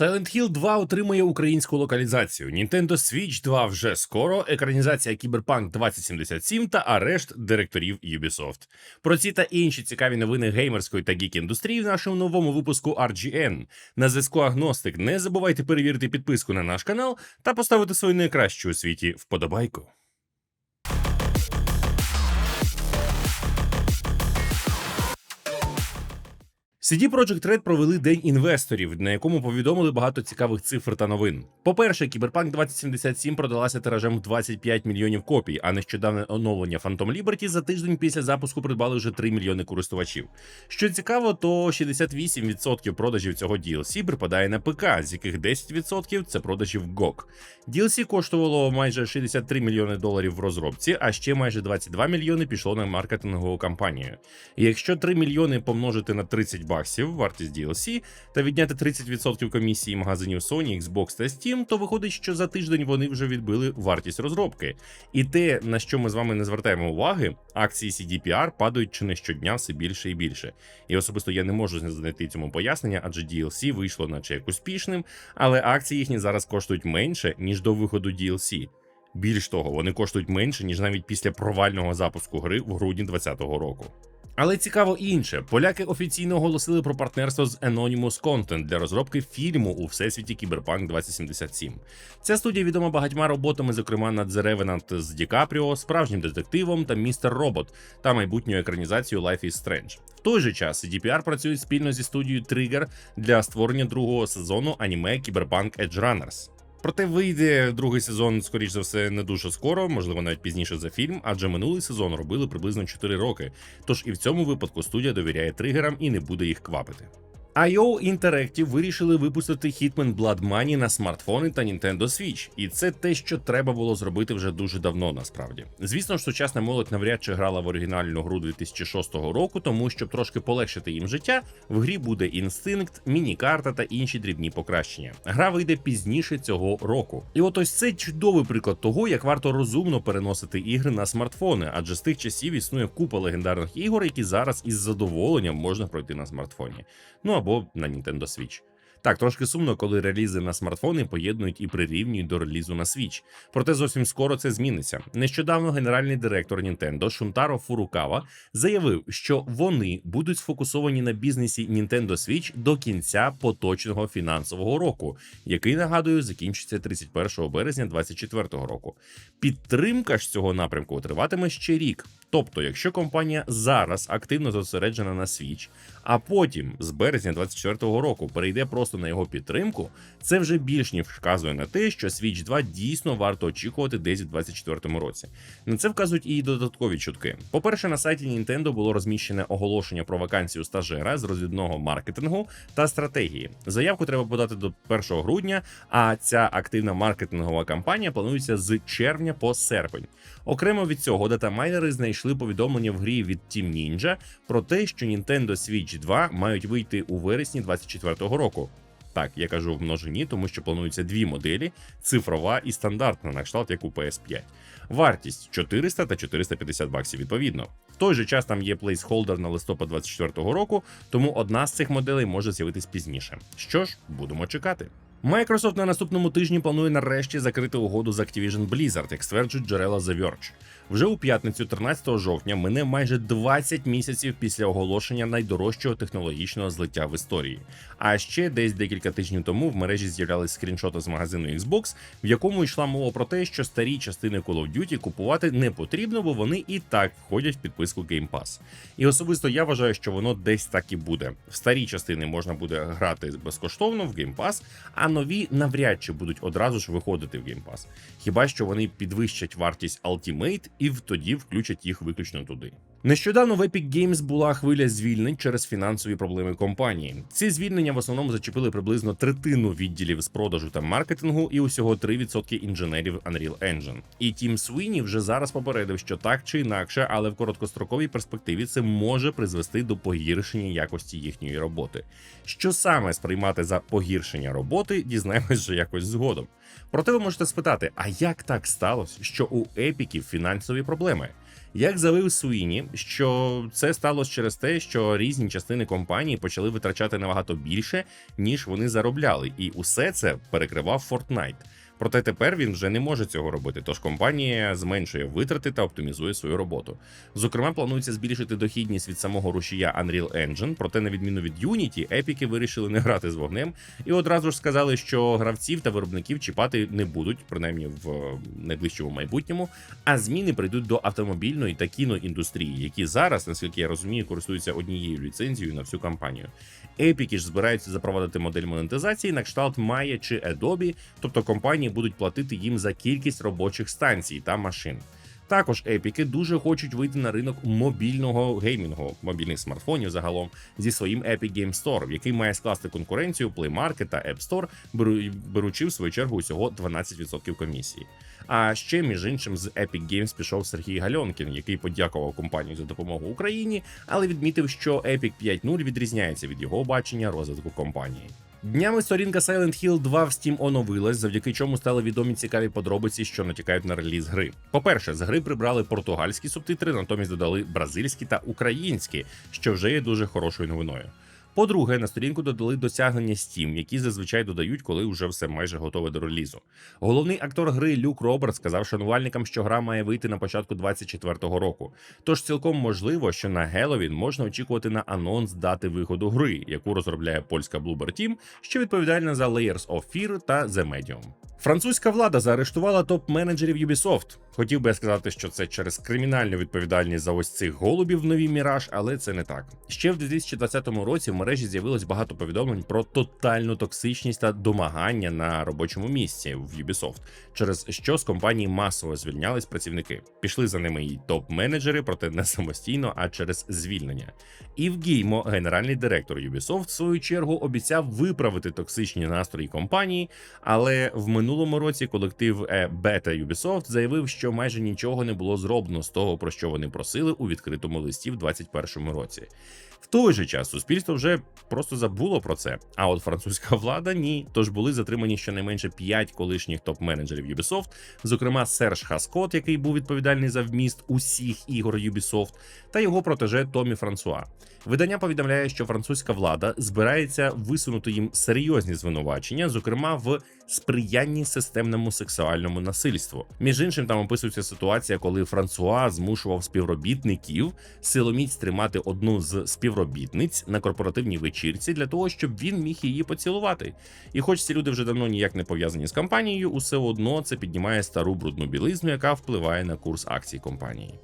Silent Hill 2 отримує українську локалізацію. Nintendo Switch 2 вже скоро, екранізація Cyberpunk 2077 та арешт директорів Ubisoft. Про ці та інші цікаві новини геймерської та гік індустрії в нашому новому випуску RGN. На зв'язку Агностик. Не забувайте перевірити підписку на наш канал та поставити свою найкращу у світі вподобайку. CD Projekt Red провели день інвесторів, на якому повідомили багато цікавих цифр та новин. По-перше, Cyberpunk 2077 продалася тиражем в 25 мільйонів копій, а нещодавне оновлення Phantom Liberty за тиждень після запуску придбали вже 3 мільйони користувачів. Що цікаво, то 68% продажів цього DLC припадає на ПК, з яких 10% це продажі в GOG. DLC коштувало майже 63 мільйони доларів в розробці, а ще майже 22 мільйони пішло на маркетингову кампанію. Якщо 3 мільйони помножити на 30 баксів вартість DLC та відняти 30% комісії магазинів Sony, Xbox та Steam, то виходить, що за тиждень вони вже відбили вартість розробки. І те, на що ми з вами не звертаємо уваги, акції CDPR падають чи не щодня все більше і більше. І особисто я не можу знайти цьому пояснення, адже DLC вийшло наче як успішним, але акції їхні зараз коштують менше, ніж до виходу DLC. Більш того, вони коштують менше, ніж навіть після провального запуску гри в грудні 2020 року. Але цікаво інше, поляки офіційно оголосили про партнерство з Anonymous Content для розробки фільму у всесвіті Cyberpunk 2077. Ця студія відома багатьма роботами, зокрема над The Revenant з Ді Капріо, справжнім детективом та Містер Робот та майбутньою екранізацією Life is Strange. В той же час DPR працює спільно зі студією Trigger для створення другого сезону аніме Cyberpunk Edge Runners. Проте вийде другий сезон, скоріш за все, не дуже скоро, можливо, навіть пізніше за фільм, адже минулий сезон робили приблизно 4 роки. Тож і в цьому випадку студія довіряє тригерам і не буде їх квапити. IO Interactive вирішили випустити Hitman Blood Money на смартфони та Nintendo Switch, і це те, що треба було зробити вже дуже давно. Насправді, звісно ж, сучасна молодь навряд чи грала в оригінальну гру 2006 року, тому щоб трошки полегшити їм життя, в грі буде інстинкт, міні-карта та інші дрібні покращення. Гра вийде пізніше цього року. І от ось це чудовий приклад того, як варто розумно переносити ігри на смартфони, адже з тих часів існує купа легендарних ігор, які зараз із задоволенням можна пройти на смартфоні. Ну або на Nintendo Switch. Так, трошки сумно, коли релізи на смартфони поєднують і прирівнюють до релізу на Switch. Проте зовсім скоро це зміниться. Нещодавно генеральний директор Nintendo Шунтаро Фурукава заявив, що вони будуть сфокусовані на бізнесі Nintendo Switch до кінця поточного фінансового року, який нагадую закінчиться 31 березня 2024 року. Підтримка ж цього напрямку триватиме ще рік. Тобто, якщо компанія зараз активно зосереджена на Switch, а потім з березня 2024 року перейде просто на його підтримку, це вже більш ніж вказує на те, що Switch 2 дійсно варто очікувати десь у 2024 році. На це вказують і додаткові чутки. По-перше, на сайті Nintendo було розміщене оголошення про вакансію стажера з розвідного маркетингу та стратегії. Заявку треба подати до 1 грудня, а ця активна маркетингова кампанія планується з червня по серпень. Окремо від цього датамайнери знайшли повідомлення в грі від Team Ninja про те, що Nintendo Switch 2 мають вийти у вересні 2024 року. Так, я кажу в множині, тому що плануються дві моделі: цифрова і стандартна, на кшталт як у PS5. Вартість 400 та 450 баксів відповідно. В той же час там є плейсхолдер на листопад 2024 року, тому одна з цих моделей може з'явитись пізніше. Що ж, будемо чекати. Microsoft на наступному тижні планує нарешті закрити угоду з Activision Blizzard, як стверджують джерела The Verge. Вже у п'ятницю, 13 жовтня, мине майже 20 місяців після оголошення найдорожчого технологічного злиття в історії. А ще десь декілька тижнів тому в мережі з'являлись скріншоти з магазину Xbox, в якому йшла мова про те, що старі частини Call of Duty купувати не потрібно, бо вони і так входять в підписку Game Pass. І особисто я вважаю, що воно десь так і буде. В старі частини можна буде грати безкоштовно в Game Pass, а нові навряд чи будуть одразу ж виходити в Game Pass. Хіба що вони підвищать вартість Ultimate і тоді включать їх виключно туди. Нещодавно в Epic Games була хвиля звільнень через фінансові проблеми компанії. Ці звільнення в основному зачепили приблизно третину відділів з продажу та маркетингу і усього 3% інженерів Unreal Engine. І Тім Свіні вже зараз попередив, що так чи інакше, але в короткостроковій перспективі це може призвести до погіршення якості їхньої роботи. Що саме сприймати за погіршення роботи, дізнаємось вже якось згодом. Проте ви можете спитати: а як так сталося, що у епіків фінансові проблеми? Як заявив Суїні, що це сталося через те, що різні частини компанії почали витрачати набагато більше, ніж вони заробляли, і усе це перекривав Fortnite. Проте тепер він вже не може цього робити, тож компанія зменшує витрати та оптимізує свою роботу. Зокрема, планується збільшити дохідність від самого рушія Unreal Engine, проте, на відміну від Unity, епіки вирішили не грати з вогнем і одразу ж сказали, що гравців та виробників чіпати не будуть, принаймні в е, найближчому майбутньому. А зміни прийдуть до автомобільної та кіноіндустрії, які зараз, наскільки я розумію, користуються однією ліцензією на всю кампанію. Епіки ж збираються запровадити модель монетизації на кшталт Maya чи Adobe, тобто компанії будуть платити їм за кількість робочих станцій та машин. Також епіки дуже хочуть вийти на ринок мобільного геймінгу, мобільних смартфонів загалом зі своїм Epic Game Store, який має скласти конкуренцію Play Market та App Store, беручи в свою чергу усього 12% комісії. А ще між іншим з Epic Games пішов Сергій Гальонкін, який подякував компанії за допомогу Україні, але відмітив, що Epic 5.0 відрізняється від його бачення розвитку компанії. Днями сторінка Silent Hill 2 в Steam оновилась, завдяки чому стали відомі цікаві подробиці, що натякають на реліз гри. По-перше, з гри прибрали португальські субтитри, натомість додали бразильські та українські, що вже є дуже хорошою новиною. По-друге, на сторінку додали досягнення Steam, які зазвичай додають, коли вже все майже готове до релізу. Головний актор гри Люк Роберт сказав шанувальникам, що гра має вийти на початку 24-го року. Тож цілком можливо, що на Геловін можна очікувати на анонс дати виходу гри, яку розробляє польська Bloober Team, що відповідальна за Layers of Fear та The Medium. Французька влада заарештувала топ-менеджерів Ubisoft. Хотів би я сказати, що це через кримінальну відповідальність за ось цих голубів в новій Міраж, але це не так. Ще в 2020 році в мережі з'явилось багато повідомлень про тотальну токсичність та домагання на робочому місці в Ubisoft, через що з компанії масово звільнялись працівники. Пішли за ними і топ-менеджери, проте не самостійно, а через звільнення. Ів Геймо, генеральний директор Ubisoft, в свою чергу обіцяв виправити токсичні настрої компанії, але в минулому році колектив Бета Ubisoft заявив, що майже нічого не було зроблено з того, про що вони просили у відкритому листі в 2021 році. В той же час суспільство вже просто забуло про це. А от французька влада ні. Тож були затримані щонайменше 5 колишніх топ-менеджерів Ubisoft, зокрема Серж Хаскот, який був відповідальний за вміст усіх ігор Ubisoft, та його протеже Томі Франсуа. Видання повідомляє, що французька влада збирається висунути їм серйозні звинувачення, зокрема в сприянні системному сексуальному насильству. Між іншим, там описується ситуація, коли Франсуа змушував співробітників силоміць тримати одну з співробітниць на корпоративній вечірці для того, щоб він міг її поцілувати. І хоч ці люди вже давно ніяк не пов'язані з компанією, усе одно це піднімає стару брудну білизну, яка впливає на курс акцій компанії.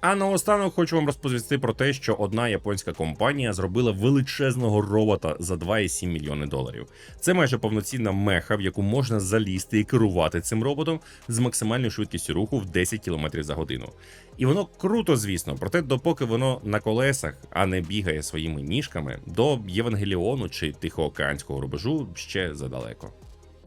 А наостанок хочу вам розповісти про те, що одна японська компанія зробила величезного робота за 2,7 мільйони доларів. Це майже повноцінна меха, в яку можна залізти і керувати цим роботом з максимальною швидкістю руху в 10 км за годину. І воно круто, звісно, проте допоки воно на колесах, а не бігає своїми ніжками, до Євангеліону чи Тихоокеанського рубежу ще задалеко.